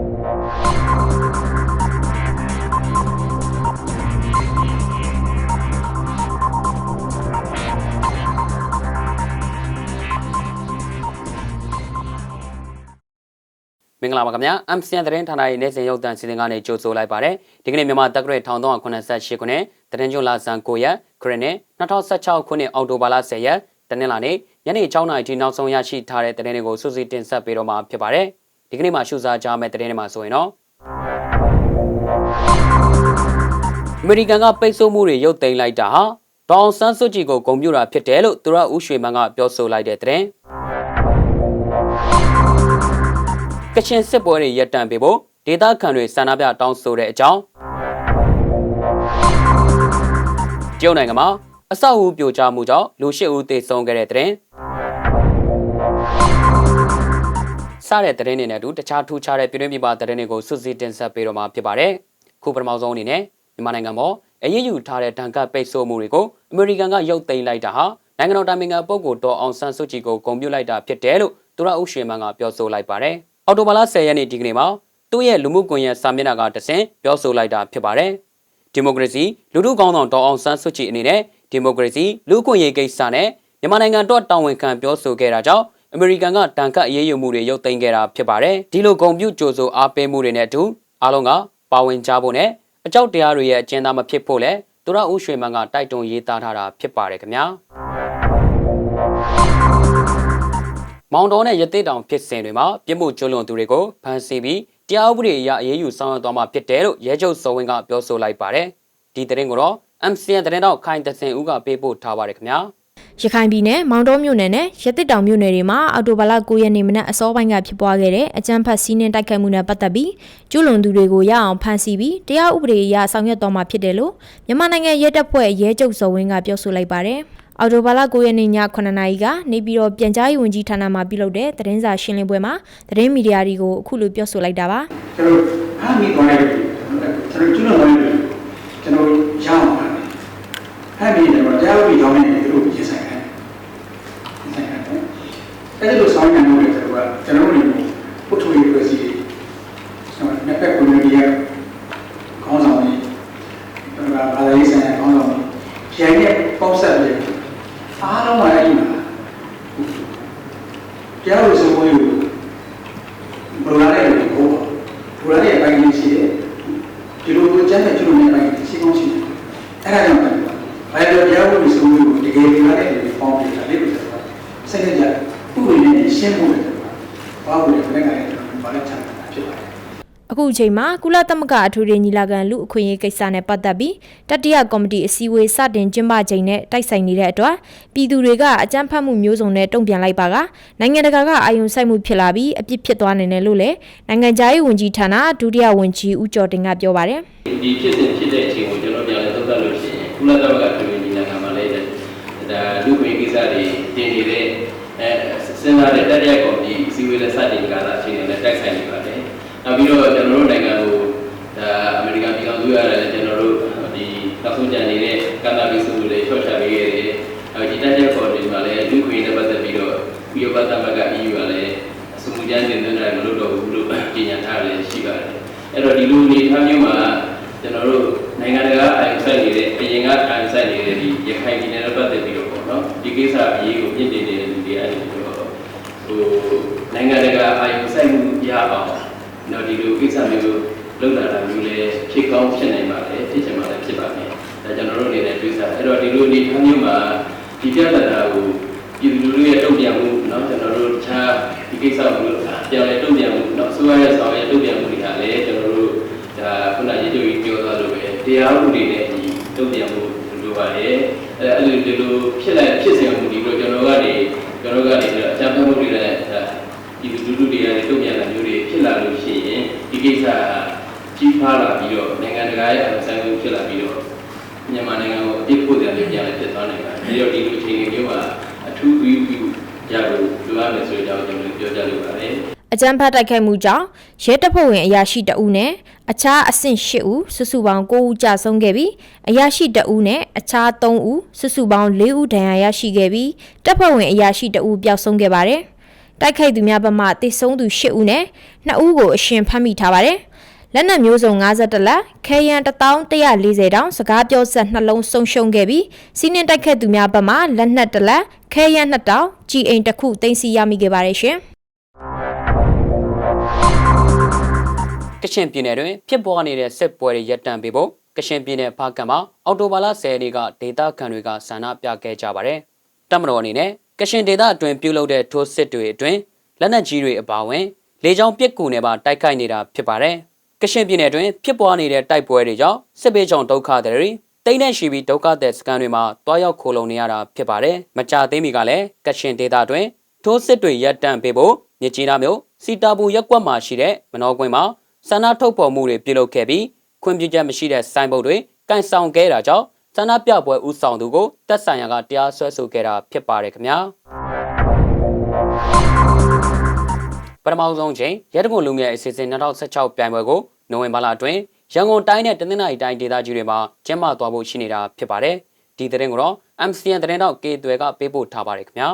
မင်္ဂလာပါခင်ဗျာ MCN သတင်းဌာနရဲ့နေ့စဉ်ရုပ်သံစီစဉ်ကနေကြိုဆိုလိုက်ပါတယ်ဒီကနေ့မြန်မာတက်ဂရက်1388ခုနှစ်သတင်းကျွန်းလာဆန်9ရက်ခရစ်နှစ်2016ခုနှစ်အောက်တိုဘာလ10ရက်တနင်္လာနေ့ညနေ6နာရီထိနောက်ဆုံးရရှိထားတဲ့သတင်းတွေကိုစုစည်းတင်ဆက်ပေးတော့မှာဖြစ်ပါတယ် ဒီကနေ့မှာရှုစားကြမယ့်သတင်းတွေမှာဆိုရင်တော့အမေရိကန်ကပိတ်ဆို့မှုတွေရုပ်သိမ်းလိုက်တာဟာဒေါအောင်ဆန်းစုကြည်ကိုဂုဏ်ပြုတာဖြစ်တယ်လို့သူရဦးရွှေမန်းကပြောဆိုလိုက်တဲ့သတင်းကချင်စစ်ပွဲတွေရပ်တန့်ပေးဖို့ဒေသခံတွေဆန္ဒပြတောင်းဆိုတဲ့အကြောင်းကျုံနိုင်ငံမှာအဆောက်အဦပြိုကျမှုကြောင့်လူ၈ဦးသေဆုံးခဲ့တဲ့တဲ့ စတဲ့တဲ့ရင်တွေနဲ့အတူတခြားထူးခြားတဲ့ပြည်တွင်းပြည်ပတဲ့ရင်တွေကိုစွစည်းတင်ဆက်ပေးတော့မှာဖြစ်ပါတယ်ခုပထမဆုံးအနေနဲ့မြန်မာနိုင်ငံမှာအရေးယူထားတဲ့တန်ခတ်ပိတ်ဆို့မှုတွေကိုအမေရိကန်ကရုပ်သိမ်းလိုက်တာဟာနိုင်ငံတော်တိုင်ပင်ခံပုဂ္ဂိုလ်တော်အောင်ဆန်းစုကြည်ကိုဂုဏ်ပြုလိုက်တာဖြစ်တယ်လို့သူရဦးရွှေမန်းကပြောဆိုလိုက်ပါတယ်အော်တိုဘာလ10ရက်နေ့ဒီကနေ့မှာသူ့ရဲ့လူမှုကွန်ရက်စာမျက်နှာကတဆင့်ပြောဆိုလိုက်တာဖြစ်ပါတယ်။ဒီမိုကရေစီလူထုကောင်းဆောင်ဒေါ်အောင်ဆန်းစုကြည်အနေနဲ့ဒီမိုကရေစီလူ့အခွင့်အရေးကိစ္စနဲ့မြန်မာနိုင်ငံတော့တာဝန်ခံပြောဆိုခဲ့တာကြောင့် အမေရိကန်ကတန်ခတ်အရေးယူမှုတွေရုပ်သိမ်းခဲ့တာဖြစ်ပါတယ်။ဒီလိုဂုဏ်ပြုကြိုဆိုအားပေးမှုတွေနဲ့အတူအားလုံးကပါဝင်ကြဖို့နဲ့အကြောက်တရားတွေရဲ့အကျဉ်းသားမဖြစ်ဖို့လဲသူရဦးရွှေမန်းကတိုက်တွန်းရေးသားထားတာဖြစ်ပါတယ်ခင်ဗျာ။မောင်တော်နဲ့ရသေးတောင်ဖြစ်စဉ်တွေမှာပြစ်မှုကျူးလွန်သူတွေကိုဖမ်းဆီးပြီးတရားဥပဒေအရအရေးယူဆောင်ရွက်သွားမှာဖြစ်တယ်လို့ရဲချုပ်စောဝင်းကပြောဆိုလိုက်ပါတယ်။ဒီသတင်းကိုတော့ MCN သတင်းတော့ခိုင်တဆင်ဦးကပေးပို့ထားပါတယ်ခင်ဗျာ။ ရခိုင်ပြည်နယ်မောင်တောမြို့နယ်နဲ့ရတစ်တောင်မြို့နယ်တွေမှာအော်တိုဘာလ9ရက်နေ့မနက်အစောပိုင်းကဖြစ်ပွားခဲ့တဲ့အကြမ်းဖက်စီးနင်းတိုက်ခိုက်မှုနဲ့ပတ်သက်ပြီးကျူးလွန်သူတွေကိုရအောင်ဖမ်းဆီးပြီးတရားဥပဒေအရဆောင်ရွက်တော်မှာဖြစ်တယ်လို့မြန်မာနိုင်ငံရဲတပ်ဖွဲ့ရဲချုပ်စော်ဝင်းကပြောဆိုလိုက်ပါတယ်။အော်တိုဘာလ9ရက်နေ့ည9နာရီကနေပြည်တော်ပြန်ကြားရေးဝန်ကြီးဌာနမှပြုလုပ်တဲ့သတင်းစာရှင်းလင်းပွဲမှာသတင်းမီဒီယာတွေကိုအခုလိုပြောဆိုလိုက်တာပါကျွန်တော်ဖမ်းမိသွားတဲ့ကျွန်တော်ကျွလွန်သွားတဲ့ကျွန်တော်ရအောင်ဖမ်းတယ်ဖမ်းပြီးတော့တရားဥပဒေကြောင်းနဲ့သူတို့ပြင်ဆိုင်တယ်ပြင်ဆိုင်တယ်အဲ့ဒီလိုဆောင်းနေလို့ကျွန်တော်ကကျွန်တော်တို့ပုထုရေးပြည်စီကျွန်တော်နှစ်ဖက် community ရဲ့ခေါင်းဆောင်တွေကျွန်တော်ကဘာသာရေးဆိုင်ရာခေါင်းဆောင်တွေကျန်တဲ့ပေါက်ဆက်တွေအားလုံးကအဲ့ဒီမှာတရားဥပဒေစိုးမိုးရေး ဘယ်လိုလဲလို့ပြောပါဘယ်လိုလဲပိုင်းကြီးရှိတယ်ဒီလိုကျန်တဲ့ကျွလို့နေပိုင်းရှိကောင်းရှိတယ်အဲ့ဒါကြောင့်ဘယ်လိုတရားဥပဒေစိုးမိုးရေးကိုတကယ်ပြရတဲ့လူပေါင်းပြတာလေလို့ဆိုတော့စိတ်ကြဥပဒေနဲ့ရှင်းဖို့တယ်ဘာလို့လဲဘယ်ကနေဘာလဲချမ်းသာဖြစ်ပါတယ် အ ခုအချိန်မှာကုလသမဂ္ဂအထွေထွေညီလာခံလူအခွင့်အရေးကိစ္စနဲ့ပတ်သက်ပြီးတတိယကော်မတီအစည်းအဝေးစတင်ကျင်းပချိန်နဲ့တိုက်ဆိုင်နေတဲ့အတွက်ပြည်သူတွေကအကြမ်းဖက်မှုမျိုးစုံနဲ့တုံ့ပြန်လိုက်ပါကနိုင်ငံတကာကအာယုံစိုက်မှုဖြစ်လာပြီးအပြစ်ဖြစ်သွားနိုင်တယ်လို့လည်းနိုင်ငံခြားရေးဝန်ကြီးဌာနဒုတိယဝန်ကြီးဦးကျော်တင်ကပြောပါတယ်ဒီဖြစ်စဉ်ဖြစ်တဲ့အချိန်ကိုကျွန်တော်ပြန်လဲသုံးသပ်လို့ရှိရင်ကုလသမဂ္ဂပြည်ဝင်ညီလာခံမှာလည်းဒါလူ့ခွင့်ကိစ္စတွေတင်နေတဲ့အဲစဉ်းစားတဲ့တတိယကော်မတီအစည်းအဝေးနဲ့စတင်ကြတာအချိန်နဲ့တိုက်ဆိုင်နေပါတယ်။နောက်ပြီးတော့ကျွန်တော်တို့နိုင်ငံကိုဒါအမေရိကန်ပြည်ထောင်စုရတယ်ကျွန်တော်တို့ဒီနောက်ဆုံးကြံနေတဲ့ကန္တာဘီစုတွေချော့ချပေးခဲ့တယ်။အဲဒီတတိယကော်မတီမှာလည်းလူ့ခွင့်နဲ့ပတ်သက်ပြီးတော့ဥရောပသမဂ္ဂ EU ကလည်းစမှုကြမ်းတင်တဲ့မလို့တော့ဘူးလို့ကြေညာထားတယ်ရှိပါတယ်။အဲ့တော့ဒီလိုအနေအထားမျိုးမှာကျွန်တော်တို့နိုင်ငံတကာအရင်ဆိုင်နေတဲ့အရင်ကအရင်ဆိုင်နေတဲ့ဒီရခိုင်ပြည်နယ်နဲ့ပတ်သက်ပြီးတော့ပေါ့ နော်ဒီကိစ္စအရေးကိုမြင့်တင်နေတဲ့လူတွေအဲ့လိုပြောဟိုနိုင်ငံတကာအာရုံစိုက်မှုရအောင်နော်ဒီလိုကိစ္စမျိုးလုပ်လာတာမျိုးလည်းဖြစ်ကောင်းဖြစ်နိုင်ပါလေဖြစ်ချင်ပါလေဖြစ်ပါမယ်ဒါကျွန်တော်တို့အနေနဲ့တွေးစားအဲ့တော့ဒီလိုအနေအထားမျိုးမှာဒီပြဿနာကိုပြည်သူလူထုရဲ့တုံ့ပြန်မှုနော်ကျွန်တော်တို့တခြားဒီကိစ္စကိုပြောင်းလဲတုံ့ပြန်မှုနော်ဆိုရရဲ့ဆောင်ရဲ့တုံ့ပြန်မှုတွေဟာလည်းကျွန်တော်တို့ဒါခုနရေဒီယိုကြီးပြောသွားလို့ပဲတရားဥပဒေနဲ့ဒီတုံ့ပြန်မှု လိုပါတယ်အဲအဲ့လိုဒီလိုဖြစ်လိုက်ဖြစ်စဉ်မှုဒီလိုကျွန်တော်ကနေကျွန်တော်ကနေအကြမ်းဖက်မှုတွေနဲ့ဒီလူလူတွေကနေတုံ့ပြန်တာမျိုးတွေဖြစ်လာလို့ရှိရင်ဒီကိစ္စကြီးဖားလာပြီးတော့နိုင်ငံတကာရဲ့အဆိုင်မှုဖြစ်လာပြီးတော့မြန်မာနိုင်ငံကိုအပြစ်ဖို့တယ်ပြန်လည်းဖြစ်သွားနိုင်ပါတယ်။ဒါကြောင့်ဒီလိုအခြေအနေမျိုးမှာအထူးပြုပြုရဖို့လိုအပ်မယ်ဆိုတဲ့အကြောင်းကျွန်တော်ပြောကြလိုပါတယ်။ အကြမ်းဖက်တိုက်ခိုက်မှုကြောင့်ရဲတပ်ဖွဲ့ဝင်အရာရှိတအုပ်နဲ့အခြားအဆင့်၈ဦးစုစုပေါင်း9ဦးကြာဆုံးခဲ့ပြီးအရာရှိတအုပ်နဲ့အခြား3ဦးစုစုပေါင်း4ဦးဒဏ်ရာရရှိခဲ့ပြီးတပ်ဖွဲ့ဝင်အရာရှိတအုပ်ပျောက်ဆုံးခဲ့ပါတယ်။တိုက်ခိုက်သူများဘက်မှတိဆုံးသူ၈ဦးနဲ့2ဦးကိုအရှင်ဖမ်းမိထားပါတယ်။လက်နက်မျိုးစုံ52လက်ခဲယမ်း1140တောင်စကားပြောဆက်နှလုံးဆုံးရှုံးခဲ့ပြီးစီးနှင်းတိုက်ခတ်သူများဘက်မှလက်နက်တစ်လက်ခဲယမ်း2တောင်ကြီးအိမ်တစ်ခုတင်စီရမိခဲ့ပါတယ်ရှင်။ ကချင်ပြည်နယ်တွင်ဖြစ်ပွားနေတဲ့စစ်ပွဲတွေရပ်တန့်ပေးဖို့ကချင်ပြည်နယ်ဖားကံမှာအော်တိုဘာလ10ရက်နေ့ကဒေသခံတွေကဆန္ဒပြခဲ့ကြပါတယ်။တပ်မတော်အနေနဲ့ကချင်ဒေသအတွင်းပြုလုပ်တဲ့ထိုးစစ်တွေအတွင်းလက်နက်ကြီးတွေအပါအဝင်လေကြောင်းပစ်ကူနဲ့ပါတိုက်ခိုက်နေတာဖြစ်ပါတယ်။ကချင်ပြည်နယ်တွင်ဖြစ်ပွားနေတဲ့တိုက်ပွဲတွေကြောင့်စစ်ပေးကြောင်ဒုက္ခတွေတိတ်နဲ့ရှိပြီးဒုက္ခတဲ့စကန်တွေမှာတွားရောက်ခိုလုံနေရတာဖြစ်ပါတယ်။မကြသေးမီကလည်းကချင်ဒေသအတွင်းထိုးစစ်တွေရပ်တန့်ပေးဖို့မြစ်ကြီးနားမြို့စီတာဘူရက်ကွက်မှာရှိတဲ့မနောကွင်းမှာ ဆန္ဒထုတ်ဖော်မှုတွေပြုလုပ်ခဲ့ပြီးခွင့်ပြုချက်မရှိတဲ့စိုင်းဘုတ်တွေကင်ဆောင်ခဲ့တာကြောင့်ဆန္ဒပြပွဲဥဆောင်သူကိုတက်ဆိုင်ရာကတရားစွဲဆိုခဲ့တာဖြစ်ပါတယ်ခင်ဗျာပထမဆုံးချိန်ရဲတကုံလူငယ်အစီအစဉ်2016ပြိုင်ပွဲကိုနိုဝင်ဘာလအတွင်းရန်ကုန်တိုင်းနဲ့တနင်္သာရီတိုင်းဒေသကြီးတွေမှာကျင်းပသွားဖို့ရှိနေတာဖြစ်ပါတယ်ဒီသတင်းကိုတော့ MCN သတင်းတော့ကေသွဲကပေးပို့ထားပါတယ်ခင်ဗျာ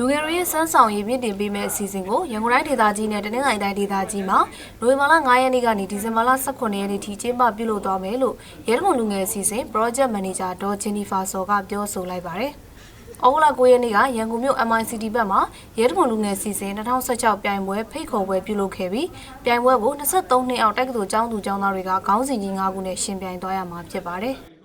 လူငယ်တွေရဲ့စမ်းဆောင်ရည်မြင့်တင်ပေးမဲ့အစီအစဉ်ကိုရန်ကုန်တိုင်းဒေသကြီးနဲ့တနင်္သာရီတိုင်းဒေသကြီးမှာနိုဝင်ဘာလ9ရက်နေ့ကနေဒီဇင်ဘာလ18ရက်နေ့ထိကျင်းပပြုလုပ်သွားမယ်လို့ရဲတကွန်လူငယ်အစီအစဉ် Project Manager ဒေါ်ဂျင်နီဖာဆော်ကပြောဆိုလိုက်ပါတယ်။အောက်လာ9ရက်နေ့ကရန်ကုန်မြို့ MICT ဘက်မှာရဲတကွန်လူငယ်အစီအစဉ်2016ပြိုင်ပွဲဖိတ်ခေါ်ပွဲပြုလုပ်ခဲ့ပြီးပြိုင်ပွဲကို23နှစ်အောက်တက္ကသိုလ်ကျောင်းသူကျောင်းသားတွေကခေါင်းစဉ်ကြီး9ခုနဲ့ရှင်ပြိုင်သွားရမှာဖြစ်ပါတယ်။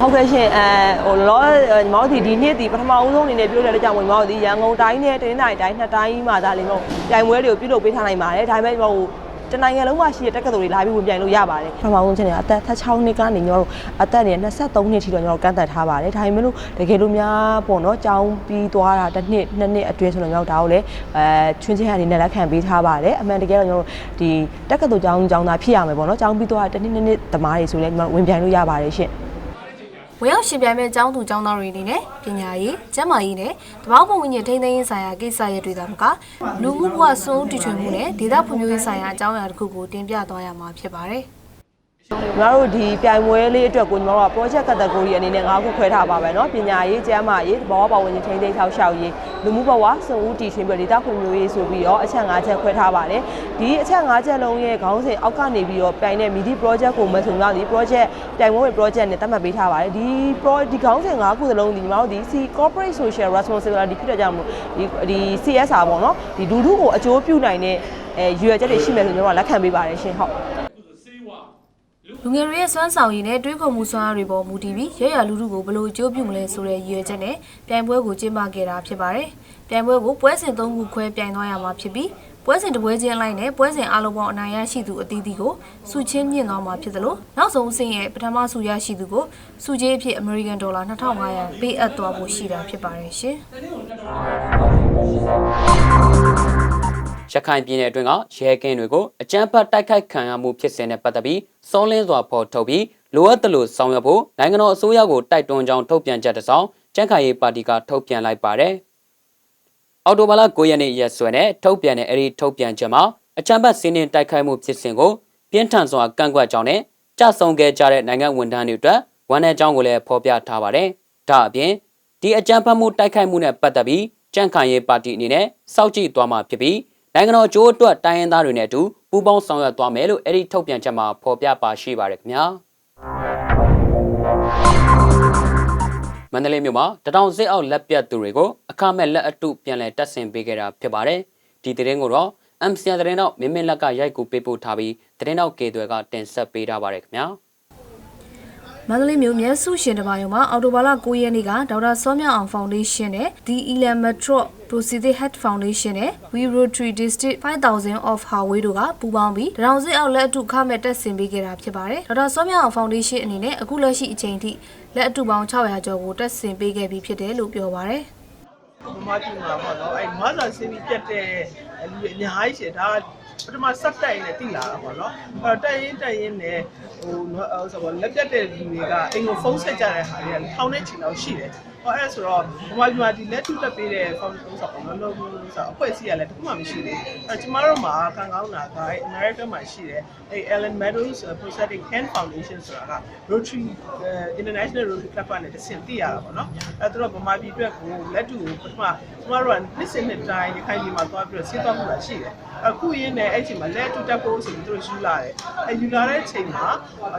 ဟုတ်ကဲ့ရှင်အဲဟိုလောညီမတို့ဒီဒီနှစ်ဒီပထမဦးဆုံးအနေနဲ့ပြုလုပ်တဲ့အတွက်ကြောင့်ညီမတို့ဒီရန်ကုန်တိုင်းနဲ့တနင်္သာရီတိုင်းနှစ်တိုင်းမှာဒါလေးမဟုတ်ပြိုင်ပွဲတွေကိုပြုလုပ်ပေးထားနိုင်ပါတယ်ဒါပေမဲ့ညီမတို့တနိုင်ငံလုံးမှာရှိတဲ့တက္ကသိုလ်တွေလာပြီးဝင်ပြိုင်လို့ရပါတယ်ပထမဆုံးချက်နေအသက်16နှစ်ကနေညီမတို့အသက်နေ23နှစ်ထိတော့ညီမတို့ကန့်သက်ထားပါတယ်ဒါပေမဲ့လို့တကယ်လို့များပေါ့နော်ကျောင်းပြီးသွားတာတစ်နှစ်နှစ်နှစ်အတွင်းဆိုတော့ညီမတို့ဒါကိုလည်းအဲချွင်းချင်းအနေနဲ့လက်ခံပေးထားပါတယ်အမှန်တကယ်တော့ညီမတို့ဒီတက္ကသိုလ်ကျောင်းကျောင်းသားဖြစ်ရမယ်ပေါ့နော်ကျောင်းပြီးသွားတာတစ်နှစ်နှစ်နှစ်သမားတွေဆိုလည်းညီမတို့ဝင်ပြိုင်လို့ရပါတယ်ရှင် ဝင်ရောက်ရှင်ပြိုင်မဲ့ကျောင်းသူကျောင်းသားတွေအနေနဲ့ပညာရေး၊ကျန်းမာရေးနဲ့တဘာပုံဝင်ညထိန်းသိမ်းရေးဆိုင်ရာကိစ္စရပ်တွေသာမကလူမှုဘဝစွန့်တည်ထွင်မှုနဲ့ဒေသဖွံ့ဖြိုးရေးဆိုင်ရာအကြောင်းအရာတစ်ခုကိုတင်ပြသွားရမှာဖြစ်ပါတယ်။ ညီမတို့ဒီပြိုင်ပွဲလေးအတွက်ကိုညီမတို့က project category အနေနဲ့၅ခုခွဲထားပါပဲเนาะပညာရေးကျန်းမာရေးဘောဘဝဝင်ချင်းထိန်းသိမ်းထောက်ရှောက်ရေး လူမှုဘဝစုံဦးတည်ရှင်ပြီးဒေတာခွင့်မျိုးရေးဆိုပြီးတော့အချက်၅ချက်ခွဲထားပါတယ်ဒီအချက်၅ချက်လုံးရဲ့ခေါင်းစဉ်အောက်ကနေပြီးတော့ပြိုင်တဲ့ MIDI project ကိုမဆုံတော့ဒီ project ပြိုင်ပွဲဝင် project နဲ့သတ်မှတ်ပေးထားပါတယ်ဒီ pro ဒီခေါင်းစဉ်၅ခုစလုံးဒီညီမတို့ဒီ C corporate social responsibility ဖြစ်တဲ့ကြောင့်မို့ဒီဒီ CSR ပေါ့နော်ဒီလူထုကိုအကျိုးပြုနိုင်တဲ့အဲရွေချက်တွေရှိမယ်ဆိုကျွန်တော်ကလက်ခံပေးပါတယ်ရှင်ဟုတ် လူငယ်တွေရဲ့စွမ်းဆောင်ရည်နဲ့တွေးခေါ်မှုစွမ်းအားတွေပေါ်မူတည်ပြီးရရလူလူကိုဘယ်လိုအကျိုးပြုမလဲဆိုတဲ့ရည်ရွယ်ချက်နဲ့ပြိုင်ပွဲကိုကျင်းပခဲ့တာဖြစ်ပါတယ်။ပြိုင်ပွဲကိုပွဲစဉ်၃ခုခွဲပြိုင်သွားရမှာဖြစ်ပြီးပွဲစဉ်တစ်ပွဲချင်းအလိုက်နဲ့ပွဲစဉ်အလုံးပေါင်းအနိုင်ရရှိသူအသီးသီးကိုစုချင်းမြင့်သွားမှာဖြစ်သလိုနောက်ဆုံးအဆင့်ရဲ့ပထမစုရရှိသူကိုစုကြေးအဖြစ် American Dollar 2500ပေးအပ်သွားဖို့ရှိတာဖြစ်ပါတယ်ရှင်။ ရခိုင်ပြည်နယ်အတွင်းကရဲကင်းတွေကိုအကြမ်းဖက်တိုက်ခိုက်ခံရမှုဖြစ်စဉ်နဲ့ပတ်သက်ပြီးစောလင်းစွာဖော်ထုတ်ပြီးလိုအပ်သလိုဆောင်ရွက်ဖို့နိုင်ငံတော်အစိုးရကိုတိုက်တွန်းကြောင်းထုတ်ပြန်ချက်တစ်စောင်ကြံ့ခိုင်ရေးပါတီကထုတ်ပြန်လိုက်ပါတယ်။အော်တိုဘာလ9ရက်နေ့ရက်စွဲနဲ့ထုတ်ပြန်တဲ့အဲဒီထုတ်ပြန်ချက်မှာအကြမ်းဖက်စီးနင်းတိုက်ခိုက်မှုဖြစ်စဉ်ကိုပြင်းထန်စွာကန့်ကွက်ကြောင်းနဲ့ကြဆုံခဲ့ကြတဲ့နိုင်ငံဝန်ထမ်းတွေအတွက်ဝန်ထမ်းကြောင်းကိုလည်းဖော်ပြထားပါတယ်။ဒါအပြင်ဒီအကြမ်းဖက်မှုတိုက်ခိုက်မှုနဲ့ပတ်သက်ပြီးကြံ့ခိုင်ရေးပါတီအနေနဲ့စောင့်ကြည့်သွားမှာဖြစ်ပြီး နိုင်ငံတော်အကျိုးအတွက်တိုင်းရင်းသားတွေနဲ့အတူပူးပေါင်းဆောင်ရွက်သွားမယ်လို့အဲ့ဒီထုတ်ပြန်ချက်မှာဖော်ပြပါရှိပါတယ်ခင်ဗျာမန္တလေးမြို့မှာတထောင်စစ်အောက်လက်ပြတ်သူတွေကိုအခမဲ့လက်အတုပြန်လည်တက်ဆင်ပေးခဲ့တာဖြစ်ပါတယ်ဒီသတင်းကိုတော့ MCN သတင်းတော့မင်းမင်းလက်ကရိုက်ကူပေးပို့ထားပြီးသတင်းတော့ကေသွဲကတင်ဆက်ပေးထားပါတယ်ခင်ဗျာ မန္တလေးမြို့မြတ်စုရှင်တပါယုံမှာအော်တိုဘာလ9ရက်နေ့ကဒေါက်တာစောမြအောင်ဖောင်ဒေးရှင်းနဲ့ The Elan Metro Prosthetic Head Foundation နဲ့ We Rotary District 5000 of Highway တို့ကပူးပေါင်းပြီးတရောင်စစ်အောက်လက်အတုခမဲ့တက်ဆင်ပေးခဲ့တာဖြစ်ပါတယ်။ဒေါက်တာစောမြအောင်ဖောင်ဒေးရှင်းအနေနဲ့အခုလက်ရှိအချိန်ထိလက်အတုပေါင်း600ကျော်ကိုတက်ဆင်ပေးခဲ့ပြီးဖြစ်တယ်လို့ပြောပါရယ်။မမကြီးမှာပေါ့နော်အဲ့မဆာဆင်းပြီးပြတ်တဲ့လူတွေအများကြီးရှင်ဒါ ပထမဆက်တက်ရင်လည်းတိလာတာပေါ့နော်အဲ့တော့တက်ရင်တက်ရင်လည်းဟိုနော်ဆိုတော့လက်ပြတ်တဲ့လူတွေကအိမ်ကိုဖုန်းဆက်ကြတဲ့ဟာတွေကထောင်နဲ့ချီလောက်ရှိတယ်ဟောအဲ့ဆိုတော့ဘဝကြီးမှာဒီလက်ထုတက်ပေးတဲ့ဖုန်းဖုန်းဆောက်ပေါ့နော်လို့ဆိုအဖွဲ့အစည်းကလည်းတခုမှမရှိသေးဘူးအဲ့ကျမတို့မှာကံကောင်းတာကအဲ့ America မှာရှိတယ်အဲ့ Ellen Meadows Prosthetic Hand Foundation ဆိုတာက Rotary International Rotary Club နဲ့တဆင့်တည်ရတာပေါ့နော်အဲ့တော့ဗမာပြည်အတွက်ကိုလက်တူကိုပထမကျမတို့ကနှစ်စဉ်နှစ်တိုင်းရခိုင်ပြည်မှာသွားပြီးတော့ဆေးသွားမှုလာရှိတယ် အခုရင်းနဲ့အဲ့ချိန်မှာလက်တူတက်ဖို့ဆိုပြီးသူတို့ယူလာတယ်အဲယူလာတဲ့အချိန်မှာ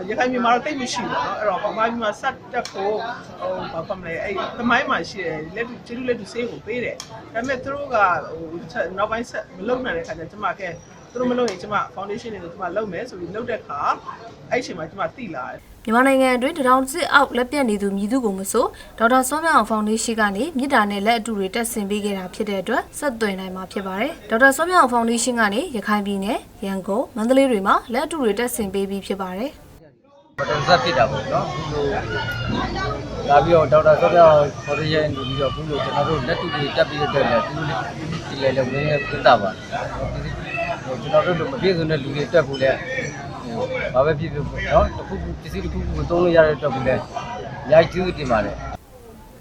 ရခိုင်ပြည်မှာတော့တိတ်မရှိဘူးနော်အဲ့တော့ဗမာပြည်မှာဆက်တက်ဖို့ဟိုဘာဖမလဲအဲ့သမိုင်းမှာရှိတယ်လက်တူကျေးဇူးလက်တူဆေးကိုပေးတယ်ဒါပေမဲ့သူတို့ကဟိုနောက်ပိုင်းဆက်မလုပ်နိုင်တဲ့အခါကျကျွန်မက သူတို့မလုပ်ရင်ကျမ foundation တွေကိုကျမလုပ်မယ်ဆိုပြီးလုပ်တဲ့ခါအဲ့ချိန်မှာကျမတိလာတယ်မြန်မာနိုင်ငံအတွင်းတထောင်စစ်အောက်လက်ပြတ်နေသူမြည်သူကိုမဆိုဒေါက်တာစောမြအောင်ဖောင်ဒေးရှင်းကနေမြေတားနဲ့လက်အတူတွေတက်ဆင်ပေးခဲ့တာဖြစ်တဲ့အတွက်ဆက်သွင်းနိုင်မှာဖြစ်ပါတယ်။ဒေါက်တာစောမြအောင်ဖောင်ဒေးရှင်းကနေရခိုင်ပြည်နယ်ရန်ကုန်မန္တလေးတွေမှာလက်အတူတွေတက်ဆင်ပေးပြီးဖြစ်ပါတယ်။ဘတ်တန်ဆက်ဖြစ်တာပေါ့နော်ခုလိုလာပြီးတော့ဒေါက်တာဆော့ပြောခေါ်ရရင်ပြီးတော့ခုလိုကျွန်တော်တို့လက်တူတွေတက်ပြီးတဲ့အတွက်လည်းသူဒီလေလည်းဝင်းပြတာပါ ကျွန်တော်တို့လိုမပြည့်စုံတဲ့လူတွေတက်ဖို့လည်းဘာပဲဖြစ်ဖြစ်ပေါ့နော်တစ်ခုခုပစ္စည်းတစ်ခုခုကိုသုံးလို့ရတဲ့အတွက်ကိုလည်းအများကြီးကျေးဇူးတင်ပါတယ်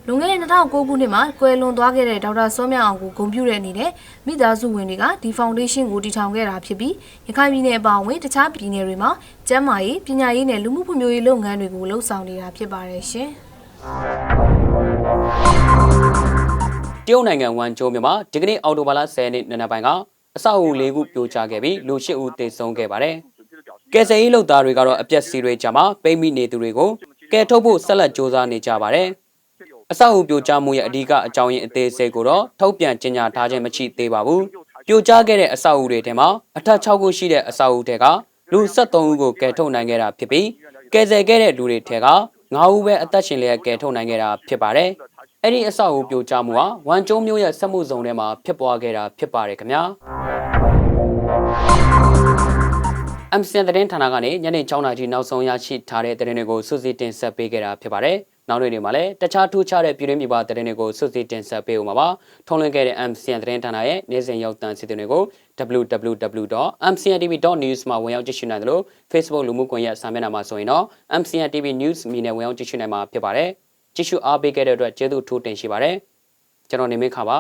လွန်ခဲ့တဲ့2009ခုနှစ်မှာကွယ်လွန်သွားခဲ့တဲ့ဒေါက်တာစောမြအောင်ကိုဂုဏ်ပြုတဲ့အနေနဲ့မိသားစုဝင်တွေကဒီဖောင်ဒေးရှင်းကိုတည်ထောင်ခဲ့တာဖြစ်ပြီးရခိုင်ပြည်နယ်အပါအဝင်တခြားပြည်နယ်တွေမှာကျန်းမာရေးပညာရေးနဲ့လူမှုဖွံ့ဖြိုးရေးလုပ်ငန်းတွေကိုလှုပ်ဆောင်နေတာဖြစ်ပါတယ်ရှင်။တရုတ်နိုင်ငံဝမ်ကျိုးမြို့မှာဒီကနေ့အော်တိုဘာလ10ရက်နေ့နံနက်ပိုင်းက အဆောက်အဦ၄ခုပြိုကျခဲ့ပြီးလူ၈ဦးသေဆုံးခဲ့ပါတယ်။ကယ်ဆယ်ရေးလုပ်သားတွေကတော့အပြက်စီတွေကြမှာပိတ်မိနေသူတွေကိုကယ်ထုတ်ဖို့ဆက်လက်စ조사နေကြပါတယ်။အဆောက်အဦပြိုကျမှုရဲ့အဓိကအကြောင်းရင်းအသေးစိတ်ကိုတော့ထုတ်ပြန်ကြေညာထားခြင်းမရှိသေးပါဘူး။ပြိုကျခဲ့တဲ့အဆောက်အဦတွေထဲမှာအထက်6ခုရှိတဲ့အဆောက်အဦတွေကလူ73ဦးကိုကယ်ထုတ်နိုင်ခဲ့တာဖြစ်ပြီးကယ်ဆယ်ခဲ့တဲ့လူတွေထဲက9ဦးပဲအသက်ရှင်လျက်ကယ်ထုတ်နိုင်ခဲ့တာဖြစ်ပါတယ်။အဲ့ဒီအဆောက်အဦပြိုကျမှုဟာဝမ်ကျုံမြို့ရဲ့စက်မှုဇုံထဲမှာဖြစ်ပွားခဲ့တာဖြစ်ပါတယ်ခင်ဗျာ MCN သတင်းဌာနကနေညနေ6နာရီနောက်ဆုံးရရှိထားတဲ့သတင်းတွေကိုစုစည်းတင်ဆက်ပေးခဲ့တာဖြစ်ပါတယ်နောက်နေ့တွေမှာလည်းတခြားထူးခြားတဲ့ပြည်တွင်းပြည်ပသတင်းတွေကိုစုစည်းတင်ဆက်ပေးဦးမှာပါထုံးလွှင့်ခဲ့တဲ့ MCN သတင်းဌာနရဲ့နေ့စဉ်ရောက်တန်းစီစဉ်တွေကို www.mcntv.news မှာဝင်ရောက်ကြည့်ရှုနိုင်တယ်လို့ Facebook လူမှုကွန်ရက်စာမျက်နှာမှာဆိုရင်တော့ MCN TV News မီနဲ့ဝင်ရောက်ကြည့်ရှုနိုင်မှာဖြစ်ပါတယ်ကြည့်ရှုအားပေးခဲ့တဲ့အတွက်ကျေးဇူးထူးတင်ရှိပါတယ်ကျွန်တော်နေမင်းခါပါ